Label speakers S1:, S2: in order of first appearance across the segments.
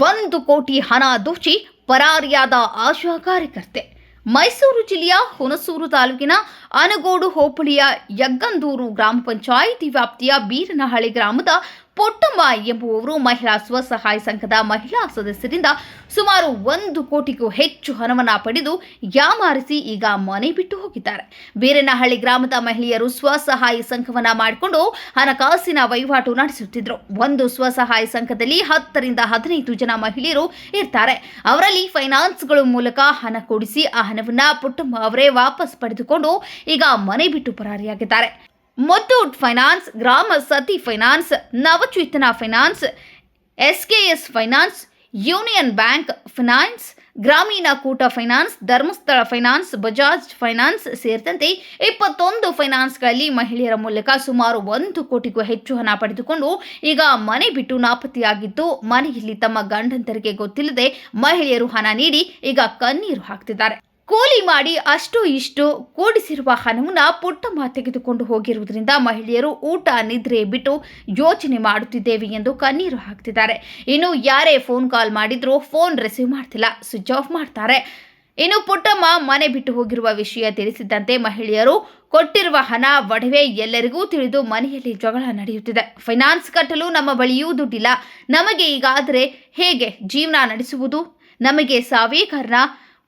S1: ಒಂದು ಕೋಟಿ ಹಣ ದೋಚಿ ಪರಾರಿಯಾದ ಆಶಾ ಕಾರ್ಯಕರ್ತೆ. ಮೈಸೂರು ಜಿಲ್ಲೆಯ ಹುಣಸೂರು ತಾಲೂಕಿನ ಅನಗೋಡು ಹೋಬಳಿಯ ಯಗ್ಗಂದೂರು ಗ್ರಾಮ ಪಂಚಾಯಿತಿ ವ್ಯಾಪ್ತಿಯ ಬೀರನಹಳ್ಳಿ ಗ್ರಾಮದ ಪೊಟ್ಟಮ್ಮ ಎಂಬುವವರು ಮಹಿಳಾ ಸ್ವಸಹಾಯ ಸಂಘದ ಮಹಿಳಾ ಸದಸ್ಯರಿಂದ ಸುಮಾರು ಒಂದು ಕೋಟಿಗೂ ಹೆಚ್ಚು ಹಣವನ್ನು ಪಡೆದು ಯಾಮಾರಿಸಿ ಈಗ ಮನೆ ಬಿಟ್ಟು ಹೋಗಿದ್ದಾರೆ. ಬೇರೆನಹಳ್ಳಿ ಗ್ರಾಮದ ಮಹಿಳೆಯರು ಸ್ವಸಹಾಯ ಸಂಘವನ್ನ ಮಾಡಿಕೊಂಡು ಹಣಕಾಸಿನ ವಹಿವಾಟು ನಡೆಸುತ್ತಿದ್ದರು ಒಂದು ಸ್ವಸಹಾಯ ಸಂಘದಲ್ಲಿ ಹತ್ತರಿಂದ ಹದಿನೈದು ಜನ ಮಹಿಳೆಯರು ಇರ್ತಾರೆ. ಅವರಲ್ಲಿ ಫೈನಾನ್ಸ್ಗಳ ಮೂಲಕ ಹಣ ಕೊಡಿಸಿ ಆ ಹಣವನ್ನ ಪುಟ್ಟಮ್ಮ ಅವರೇ ವಾಪಸ್ ಪಡೆದುಕೊಂಡು ಈಗ ಮನೆ ಬಿಟ್ಟು ಪರಾರಿಯಾಗಿದ್ದಾರೆ. ಮುತ್ತೂಟ್ ಫೈನಾನ್ಸ್, ಗ್ರಾಮ ಸತಿ finance, Navachetana finance S K SKS finance, Union Bank finance, Grameen Koota finance, Dharmasthala finance, Bajaj finance ಸೇರಿದಂತೆ ಇಪ್ಪತ್ತೊಂದು ಫೈನಾನ್ಸ್ಗಳಲ್ಲಿ ಮಹಿಳೆಯರ ಮೂಲಕ ಸುಮಾರು ಒಂದು ಕೋಟಿಗೂ ಹೆಚ್ಚು ಹಣ ಪಡೆದುಕೊಂಡು ಈಗ ಮನೆ ಬಿಟ್ಟು ನಾಪತ್ತೆಯಾಗಿದ್ದು, ಮನೆಯಲ್ಲಿ ತಮ್ಮ ಗಂಡಂತರಿಗೆ ಗೊತ್ತಿಲ್ಲದೆ ಮಹಿಳೆಯರು ಹಣ ನೀಡಿ ಈಗ ಕಣ್ಣೀರು ಹಾಕ್ತಿದ್ದಾರೆ. ಕೂಲಿ ಮಾಡಿ ಅಷ್ಟು ಇಷ್ಟು ಕೂಡಿಸಿರುವ ಹಣವನ್ನ ಪುಟ್ಟಮ್ಮ ತೆಗೆದುಕೊಂಡು ಹೋಗಿರುವುದರಿಂದ ಮಹಿಳೆಯರು ಊಟ ನಿದ್ರೆ ಬಿಟ್ಟು ಯೋಚನೆ ಮಾಡುತ್ತಿದ್ದೇವೆ ಎಂದು ಕಣ್ಣೀರು ಹಾಕ್ತಿದ್ದಾರೆ. ಇನ್ನು ಯಾರೇ ಫೋನ್ ಕಾಲ್ ಮಾಡಿದ್ರೂ ಫೋನ್ ರಿಸೀವ್ ಮಾಡ್ತಿಲ್ಲ ಸ್ವಿಚ್ ಆಫ್ ಮಾಡ್ತಾರೆ. ಇನ್ನು ಪುಟ್ಟಮ್ಮ ಮನೆ ಬಿಟ್ಟು ಹೋಗಿರುವ ವಿಷಯ ತಿಳಿಸಿದ್ದಂತೆ ಮಹಿಳೆಯರು ಕೊಟ್ಟಿರುವ ಹಣ ಒಡವೆ ಎಲ್ಲರಿಗೂ ತಿಳಿದು ಮನೆಯಲ್ಲಿ ಜಗಳ ನಡೆಯುತ್ತಿದೆ. ಫೈನಾನ್ಸ್ ಕಟ್ಟಲು ನಮ್ಮ ಬಳಿಯೂ ದುಡ್ಡಿಲ್ಲ. ನಮಗೆ ಈಗಾದರೆ ಹೇಗೆ ಜೀವನ ನಡೆಸುವುದು? ನಮಗೆ ಸಾವೇ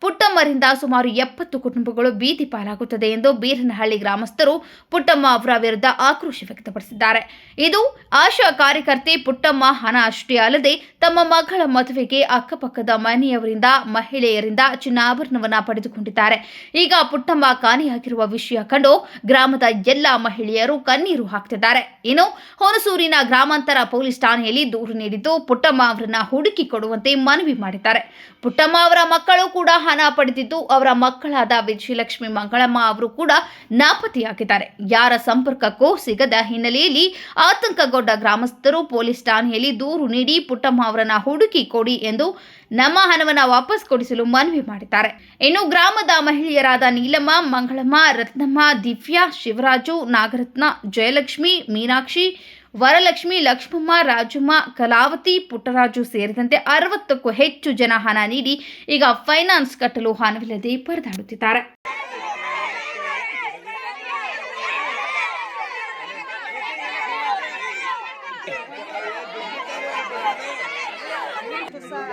S1: ಪುಟ್ಟಮ್ಮರಿಂದ ಸುಮಾರು ಎಪ್ಪತ್ತು ಕುಟುಂಬಗಳು ಬೀದಿ ಪಾಲಾಗುತ್ತದೆ ಎಂದು ಬೀರನಹಳ್ಳಿ ಗ್ರಾಮಸ್ಥರು ಪುಟ್ಟಮ್ಮ ಅವರ ವಿರುದ್ಧ ಆಕ್ರೋಶ ವ್ಯಕ್ತಪಡಿಸಿದ್ದಾರೆ. ಇದು ಆಶಾ ಕಾರ್ಯಕರ್ತೆ ಪುಟ್ಟಮ್ಮ ಹಣ ಅಷ್ಟೇ ಅಲ್ಲದೆ ತಮ್ಮ ಮಗಳ ಮದುವೆಗೆ ಅಕ್ಕಪಕ್ಕದ ಮನೆಯವರಿಂದ, ಮಹಿಳೆಯರಿಂದ ಚಿನ್ನಾಭರಣವನ್ನ ಪಡೆದುಕೊಂಡಿದ್ದಾರೆ. ಈಗ ಪುಟ್ಟಮ್ಮ ಕಾಣೆಯಾಗಿರುವ ವಿಷಯ ಕಂಡು ಗ್ರಾಮದ ಎಲ್ಲ ಮಹಿಳೆಯರು ಕಣ್ಣೀರು ಹಾಕ್ತಿದ್ದಾರೆ. ಇನ್ನು ಹೊನಸೂರಿನ ಗ್ರಾಮಾಂತರ ಪೊಲೀಸ್ ಠಾಣೆಯಲ್ಲಿ ದೂರು ನೀಡಿದ್ದು ಪುಟ್ಟಮ್ಮ ಅವರನ್ನ ಹುಡುಕಿ ಕೊಡುವಂತೆ ಮನವಿ ಮಾಡಿದ್ದಾರೆ. ಪುಟ್ಟಮ್ಮ ಅವರ ಮಕ್ಕಳು ಕೂಡ ಹಣ ಪಡೆದಿದ್ದು ಅವರ ಮಕ್ಕಳಾದ ವಿಜಯಲಕ್ಷ್ಮಿ ಮಂಗಳಮ್ಮ ಅವರು ಕೂಡ ನಾಪತ್ತೆಯಾಗಿದ್ದಾರೆ. ಯಾರ ಸಂಪರ್ಕಕ್ಕೂ ಸಿಗದ ಹಿನ್ನೆಲೆಯಲ್ಲಿ ಆತಂಕಗೊಂಡ ಗ್ರಾಮಸ್ಥರು ಪೊಲೀಸ್ ಠಾಣೆಯಲ್ಲಿ ದೂರು ನೀಡಿ ಪುಟ್ಟಮ್ಮ ಅವರನ್ನ ಹುಡುಕಿ ಕೊಡಿ ಎಂದು ನಮ್ಮ ಹಣವನ್ನ ವಾಪಸ್ ಕೊಡಿಸಲು ಮನವಿ ಮಾಡಿದ್ದಾರೆ. ಇನ್ನು ಗ್ರಾಮದ ಮಹಿಳೆಯರಾದ ನೀಲಮ್ಮ, ಮಂಗಳಮ್ಮ, ರತ್ನಮ್ಮ, ದಿವ್ಯಾ, ಶಿವರಾಜು, ನಾಗರತ್ನ, ಜಯಲಕ್ಷ್ಮಿ, ಮೀನಾಕ್ಷಿ ವರಲಕ್ಷ್ಮಿ, ಲಕ್ಷ್ಮಮ್ಮ, ರಾಜಮ್ಮ, ಕಲಾವತಿ, ಪುಟ್ಟರಾಜು ಸೇರಿದಂತೆ ಅರವತ್ತಕ್ಕೂ ಹೆಚ್ಚು ಜನ ಹಣ ನೀಡಿ ಈಗ ಫೈನಾನ್ಸ್ ಕಟ್ಟಲು ಹಣವಿಲ್ಲದೆ ಪರದಾಡುತ್ತಿದ್ದಾರೆ.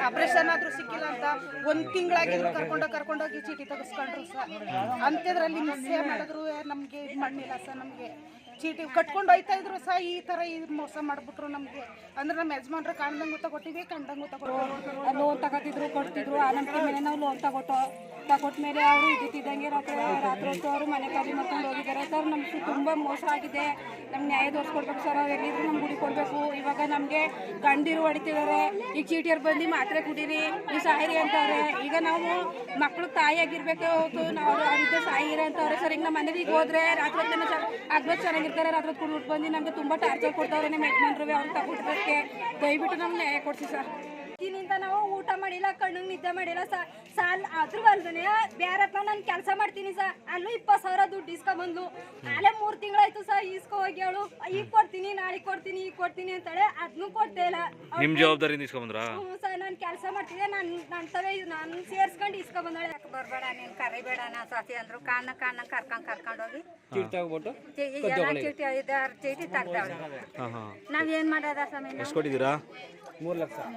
S2: ಆಪರೇಷನ್ ಆದ್ರೂ ಸಿಕ್ಕಿಲ್ಲ ಅಂತ ಒಂದ್ ತಿಂಗಳಾಗಿದ್ರು ಕರ್ಕೊಂಡು ಕರ್ಕೊಂಡೋಗಿ ಚೀಟಿ ತೆಗೆಸ್ಕೊಂಡ್ರು ಸರ್. ಅಂತ್ಯದ್ರಲ್ಲಿ ಮಿಸ್ಸೇ ಮಾಡಿದ್ರು ನಮ್ಗೆ ಇದು ಮಾಡಿಲ್ಲ ಸರ್ ನಮ್ಗೆ. ಚೀಟಿ ಕಟ್ಕೊಂಡು ಹೋಯ್ತಾ ಇದ್ರು ಸಹ ಈ ತರ ಈ ಮೋಸ ಮಾಡ್ಬಿಟ್ರು ನಮ್ಗೆ. ಅಂದ್ರೆ ನಮ್ಮ ಯಜಮಾನ್ರು ಕಾಣ್ದಂಗೂ ತಗೊಟ್ಟಿವಿ, ಕಂಡಂಗೂ ತಗೊಟ್ಟು
S3: ಲೋನ್ ತಗೋತಿದ್ರು, ಕೊಡ್ತಿದ್ರು. ಆ ಮೇಲೆ ನಾವು ಲೋನ್ ತಗೊಟ್ಟು ತಗೊಟ್ಟ ಮೇಲೆ ಅವರು ಇದ್ದಿದ್ದಂಗೆ ರಾತ್ರಿ ಹೊತ್ತು ಅವರು ಮನೆ ಖಾಲಿ ಮಾಡ್ಕೊಂಡು ಹೋಗಿದ್ದಾರೆ. ಸರ್, ನಮ್ಗೆ ತುಂಬ ಮೋಸ ಆಗಿದೆ. ನಮ್ಗೆ ನ್ಯಾಯ ತೋರಿಸ್ಕೊಡ್ಬೇಕು ಸರ್, ಅವ್ರು ಎಲ್ಲಿದ್ರು ನಮ್ಗೆ ಗುಡಿ ಕೊಡಬೇಕು. ಇವಾಗ ನಮಗೆ ಗಂಡಿರು ಹೊಡಿತಿದ್ದಾರೆ. ಈ ಚೀಟಿಯರ್ ಬಂದು ಮಾತ್ರೆ ಕುಡೀರಿ ಈ ಸಾಯಿರಿ ಅಂತವ್ರೆ. ಈಗ ನಾವು ಮಕ್ಕಳು ತಾಯಿಯಾಗಿರ್ಬೇಕು ಹೊತ್ತು ನಾವು ಅವರಿದ್ದ ಸಾಯಿರ ಅಂತವ್ರೆ. ಸರ್, ಈಗ ನಮ್ಮ ಮನೆಗೆ ಈಗ ಹೋದ್ರೆ ರಾತ್ರಿ ಆಗ್ಬೇಕು ಆಗ್ಬೋದು ಚೆನ್ನಾಗಿರ್ತಾರೆ ರಾತ್ರಿ ಕುಡ್ಬಿಟ್ಟು ಬಂದು ನಮಗೆ ತುಂಬ ಟಾರ್ಚರ್ ಕೊಡ್ತಾವ್ರೆ ನಿಮ್ಮ ಯಜಮಾನ್ರು, ಅವ್ರು ತಗೊಟ್ಟಿರೋದಕ್ಕೆ ದಯವಿಟ್ಟು ನಮ್ಗೆ ನ್ಯಾಯ ಕೊಡಿಸಿ ಸರ್
S4: ದಿನಿಂದ ನಾವು ಊಟ ಮಾಡಿಲ್ಲ ಕಣ್ಣಿಗೆ ನಿದ್ದೆ ಮಾಡಿಲ್ಲ ಸ ಸಾಲ್ ಆದ್ರೂ ಅಲ್ದನೆ ಬೇರೆ ಹತ್ರ ನಾನು ಕೆಲಸ ಮಾಡ್ತೀನಿ ಸ ಅಲ್ಲೂ ಇಪ್ಪತ್ತು ಸಾವಿರ ದುಡ್ಡು ಇಸ್ಕೊಂಬಂದ್ಲು. ಅಲ್ಲೇ ಮೂರು ತಿಂಗಳಾಯ್ತು ಸ ಇಸ್ಕೊ ಹೋಗಿ ಅವಳು ಈಗ ಕೊಡ್ತೀನಿ ನಾಳೆ ಕೊಡ್ತೀನಿ ಈಗ ಕೊಡ್ತೀನಿ ಅಂತಾಳೆ ಅದನ್ನು ಕೊಡ್ತೇ ಇಲ್ಲ. ನಿಮ್ಮ
S5: ನಿಮ್ ಜವಾಬ್ದಾರಿ ಇಸ್ಕೊಂಡ್ರ
S4: ಹ್ಞೂ ಸರ್ ನಾನು ಕೆಲಸ ಮಾಡ್ತಿದ್ದೆ ನಾನು ನನ್ನ ತವೇ ನಾನು ಸೇರ್ಸ್ಕೊಂಡು ಯಾಕೆ
S6: ಬರಬೇಡ ನೀನು ಕರಿಬೇಡ ನಾ ಸಾಸಿ ಅಂದ್ರು ಕಾಣ ಕಾಣ ಕರ್ಕೊಂಡು ಕರ್ಕೊಂಡು ಹೋಗಿ. ಚೀಟಿ ಐದಾರು ಚೀಟಿ ಐದು
S5: ಆರು ಚೀಟಿ
S6: ನಾವ್ ಏನ್ ಮಾಡೋದ ಸ್ವಾಮಿ
S5: ಎಷ್ಟು ಕೊಟ್ಟಿದ್ದೀರಾ? ಮೂರು ಹಾಂ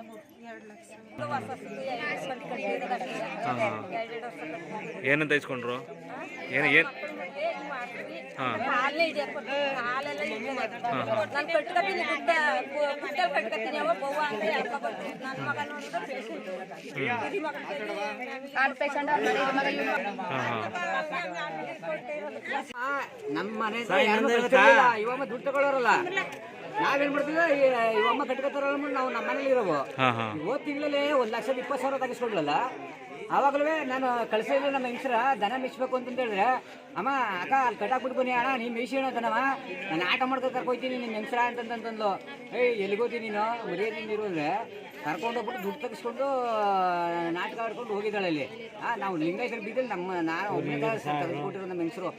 S5: ಏನಂತ ಇಸ್ಕೊಂಡ್ರು? ಏನು ಏನು? ಹಾಂ.
S6: ನಾನು ಕಟ್ಕೊತೀನಿ ದುಡ್ಡ ಬುಟ್ಟಲ್ಲಿ ಕಟ್ಕೊತೀನಿ ಅವ ಬವ್ವ ಅಂತ ಹೇಳ್ಕೊ ಬರ್ತೀನಿ. ನನ್ನ ಮಗ ನೋಡಿದ್ರೆ patient.
S5: ಹಾಂ ಹಾಂ.
S7: ನಮ್ಮ ಮನೆ. ಇವಮ್ಮ ದುಡ್ಡು ತಗೊಳ್ಳೋರಲ್ಲ ನಾವೇನ್ ಮಾಡ್ತೀವಿ? ಇವಮ್ಮ ಅಂದ್ಬಿಟ್ಟು ನಾವು ನಮ್ಮ ಮನೇಲಿ ಇರೋವು. ಹೋದ ತಿಂಗಳಲ್ಲಿ ಒಂದ್ ಲಕ್ಷದ ಇಪ್ಪತ್ತು ಸಾವಿರ ತೆಗಿಸ್ಕೊಡ್ಲಲ್ಲ ಆವಾಗಲೂ ನಾನು ಕಳಿಸಿಲ್ಲ ನಮ್ಮ ಹೆಂಗಸ್ರ, ದನ ಮಿಸ್ಬೇಕು ಅಂತ ಹೇಳಿದ್ರೆ, ಅಮ್ಮ, ಅಕ್ಕ, ಅಲ್ಲಿ ಕಟ್ಟಾಕ್ಬಿಟ್ಟು ಬನ್ನಿ ಅಣ್ಣ ನೀ ಮೇಯ್ಸಿ ಅಣ್ಣ ದನವ. ನಾನು ಆಟ ಮಾಡ್ಕೊ ಕರ್ಕೊಯ್ತೀನಿ ನಿಮ್ಮ ಹೆಂಗಸ್ರ ಅಂತಂತಂದ್ಲು. ಏಯ್, ಎಲ್ಲಿಗೋತಿ ನೀನು? ಮರ್ಯಾದೆ ಇರೋದ್ರೆ ಕರ್ಕೊಂಡು ಹೋಗ್ಬಿಟ್ಟು ದುಡ್ಡು ತೆಗಿಸ್ಕೊಂಡು, ನಾಟಕ ಆಡ್ಕೊಂಡು ಹೋಗಿದ್ದಾಳೆ ಅಲ್ಲಿ. ನಾವು ಲಿಂಗಾಯತರ ಬೀದಲ್ಲಿ ನಮ್ಮ ನಾನು ತೆಗೆದುಕೊಟ್ಟಿರೋ ನಮ್ಮ ಹೆಂಗಸರು.